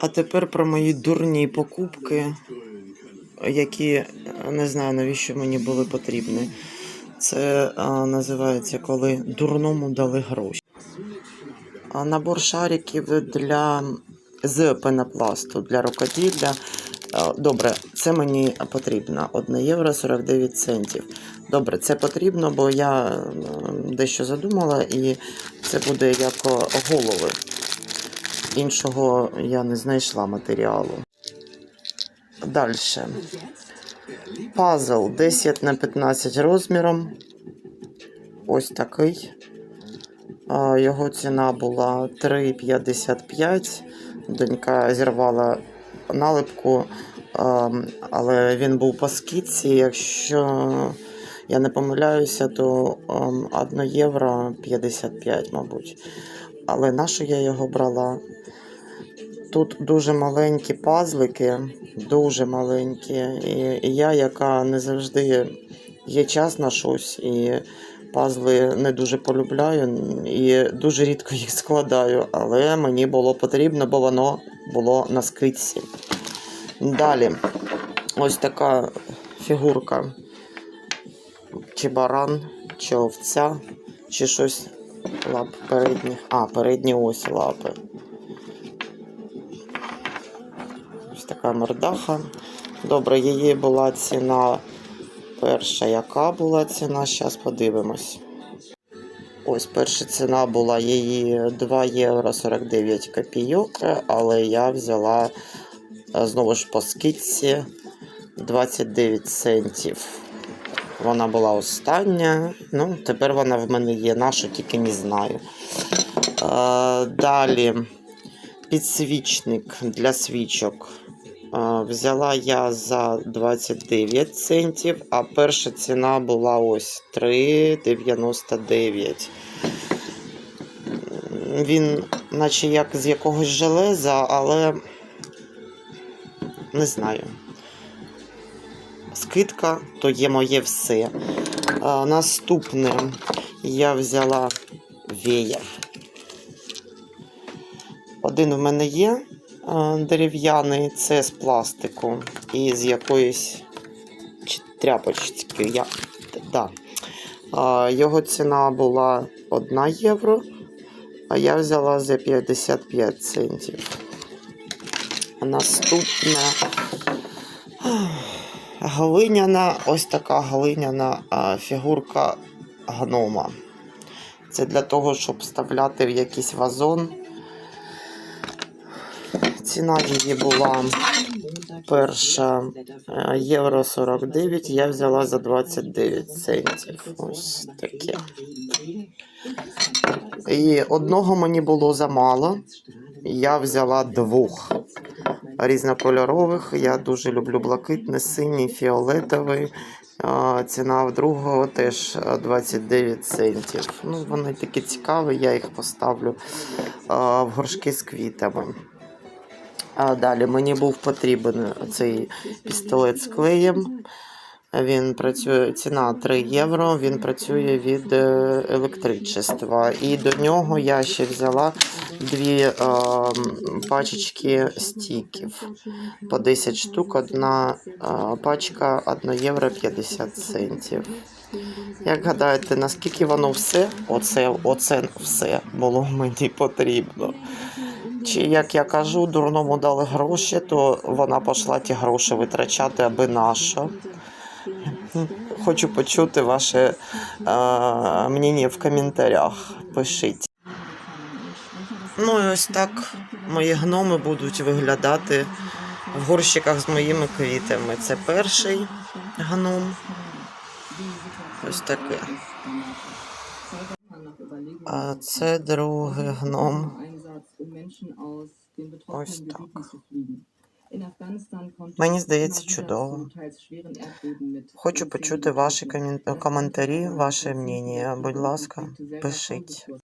А тепер про мої дурні покупки, які е, не знаю навіщо мені були потрібні. Це а, називається коли дурному дали гроші. А, набор шариків для з пенопласту для рукоділля. Добре, це мені потрібно. 1 євро 49 центів. Добре, це потрібно, бо я е, дещо задумала, і це буде як е, голови. Іншого я не знайшла матеріалу. Далі. Пазл 10 на 15 розміром. Ось такий. Його ціна була 3,55. Донька зірвала налипку, але він був по скидці. Якщо я не помиляюся, то 1 євро 55, мабуть. Але на що я його брала? Тут дуже маленькі пазлики, дуже маленькі. І, я, яка не завжди є час на щось, і пазли не дуже полюбляю, і дуже рідко їх складаю, але мені було потрібно, бо воно було на скидці. Далі, ось така фігурка. Чи баран, чи овця, чи щось лап передніх. А, передні ось лапи. Ось така мордаха. Добре, її була ціна перша. Яка була ціна? Зараз подивимось. Ось перша ціна була її 2 євро 49 копійок, але я взяла е, знову ж по скидці 29 центів. Вона була остання. Ну, тепер вона в мене є, наша тільки не знаю. Е, далі підсвічник для свічок. Е, Взяла я за 29 центів, а перша ціна була ось 3,99. Він, наче як з якогось железа, але не знаю. Скидка то є моє все. А, наступне я взяла веєр. Один в мене є дерев'яний, це з пластику і з якоїсь тряпочки. Я, да. а, його ціна була 1 євро, а я взяла за 55 центів. Наступне глиняна, ось така глиняна фігурка гнома. Це для того, щоб вставляти в якийсь вазон. Ціна її була перша е, євро 49, я взяла за 29 центів. Ось таке. І одного мені було замало. Я взяла двох різнокольорових. Я дуже люблю блакитний, синій, фіолетовий. Ціна в другого теж 29 центів. Ну, вони такі цікаві, я їх поставлю в горшки з квітами. А далі мені був потрібен цей пістолет з клеєм. Він працює, ціна 3 євро, він працює від е, електричества. І до нього я ще взяла дві е, пачечки стіків по 10 штук. Одна е, пачка 1 євро 50 центів. Як гадаєте, наскільки воно все? Оце, оце все було мені потрібно. Чи як я кажу, дурному дали гроші, то вона пішла ті гроші витрачати аби на що. Хочу почути ваше е, мнення в коментарях. Пишіть. Ну і ось так мої гноми будуть виглядати в горщиках з моїми квітами. Це перший гном. Ось таке. А це другий гном. Ось так. Мені здається чудово. Хочу почути ваші коментарі, ваше мнення. Будь ласка, пишіть.